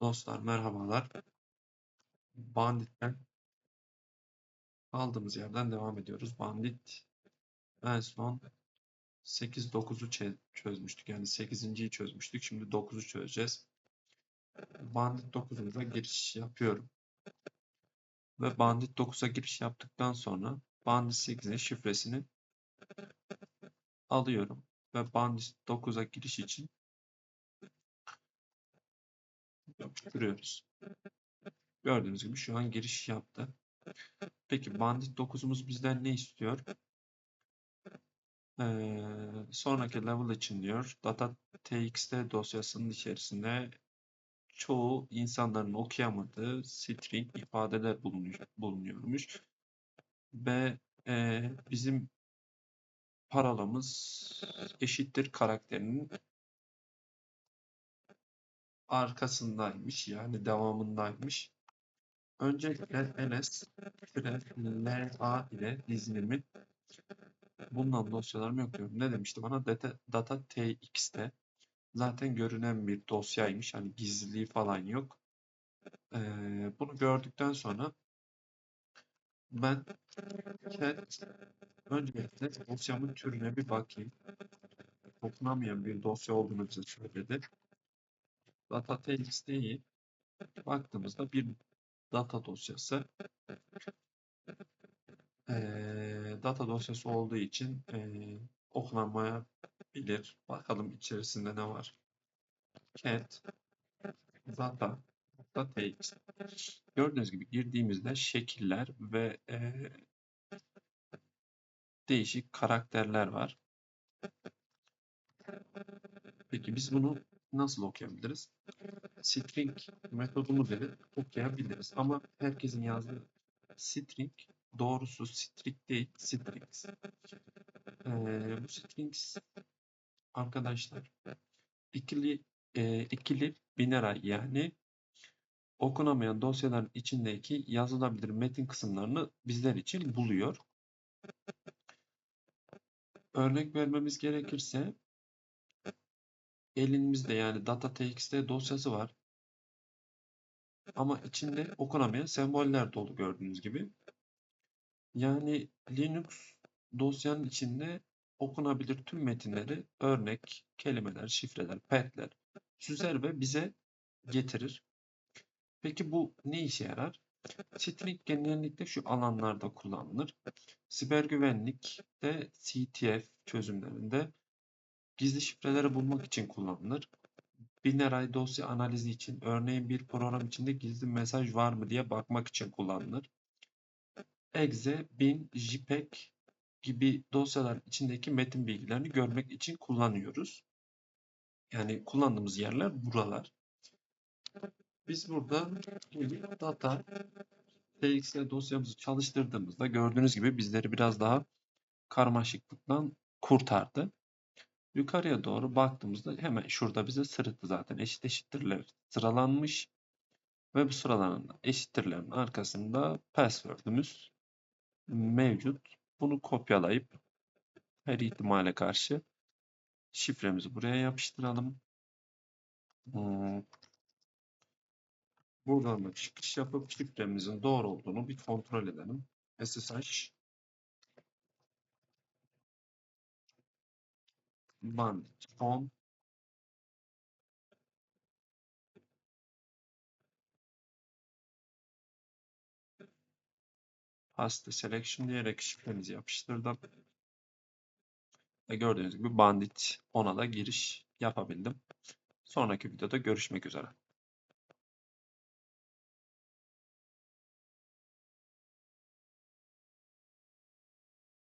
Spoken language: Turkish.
Dostlar merhabalar. Bandit'ten aldığımız yerden devam ediyoruz. Bandit en son 8-9'u çözmüştük. Yani 8.yi çözmüştük. Şimdi 9'u çözeceğiz. Bandit 9'umuza giriş yapıyorum. Ve Bandit 9'a giriş yaptıktan sonra Bandit 8'in şifresini alıyorum. Ve Bandit 9'a giriş için yapıştırıyoruz. Gördüğünüz gibi şu an giriş yaptı. Peki Bandit 9'umuz bizden ne istiyor? Ee, sonraki level için diyor. Data txt dosyasının içerisinde çoğu insanların okuyamadığı string ifadeler bulunuyor, bulunuyormuş. Ve e, bizim parolamız eşittir karakterinin arkasındaymış. Yani devamındaymış. Öncelikle ls la ile dizilimi bundan dosyalarımı yapıyorum. Ne demişti bana? Data, data tx'te zaten görünen bir dosyaymış. Hani gizliliği falan yok. Ee, bunu gördükten sonra ben cat öncelikle dosyamın türüne bir bakayım. Okunamayan bir dosya olduğunu bize söyledi. Data txt'yi baktığımızda bir data dosyası ee, data dosyası olduğu için ee, okunamayabilir. Bakalım içerisinde ne var. Cat data txt Gördüğünüz gibi girdiğimizde şekiller ve ee, değişik karakterler var. Peki biz bunu nasıl okuyabiliriz? String metodumuz ile okuyabiliriz. Ama herkesin yazdığı string doğrusu string değil, strings. Ee, bu strings arkadaşlar ikili e, ikili binary yani okunamayan dosyaların içindeki yazılabilir metin kısımlarını bizler için buluyor. Örnek vermemiz gerekirse elimizde yani data.txt dosyası var. Ama içinde okunamayan semboller dolu gördüğünüz gibi. Yani Linux dosyanın içinde okunabilir tüm metinleri örnek, kelimeler, şifreler, petler süzer ve bize getirir. Peki bu ne işe yarar? String genellikle şu alanlarda kullanılır. Siber güvenlikte CTF çözümlerinde Gizli şifreleri bulmak için kullanılır. Binary dosya analizi için, örneğin bir program içinde gizli mesaj var mı diye bakmak için kullanılır. Exe, bin, JPEG gibi dosyalar içindeki metin bilgilerini görmek için kullanıyoruz. Yani kullandığımız yerler buralar. Biz burada data txt dosyamızı çalıştırdığımızda gördüğünüz gibi bizleri biraz daha karmaşıklıktan kurtardı. Yukarıya doğru baktığımızda hemen şurada bize sırıttı zaten. Eşit eşittirler sıralanmış. Ve bu sıralanan eşittirlerin arkasında password'ümüz mevcut. Bunu kopyalayıp her ihtimale karşı şifremizi buraya yapıştıralım. Hmm. Buradan da çıkış yapıp şifremizin doğru olduğunu bir kontrol edelim. SSH bandit on paste selection diyerek şifremizi yapıştırdım. Ve gördüğünüz gibi bandit 10'a da giriş yapabildim. Sonraki videoda görüşmek üzere.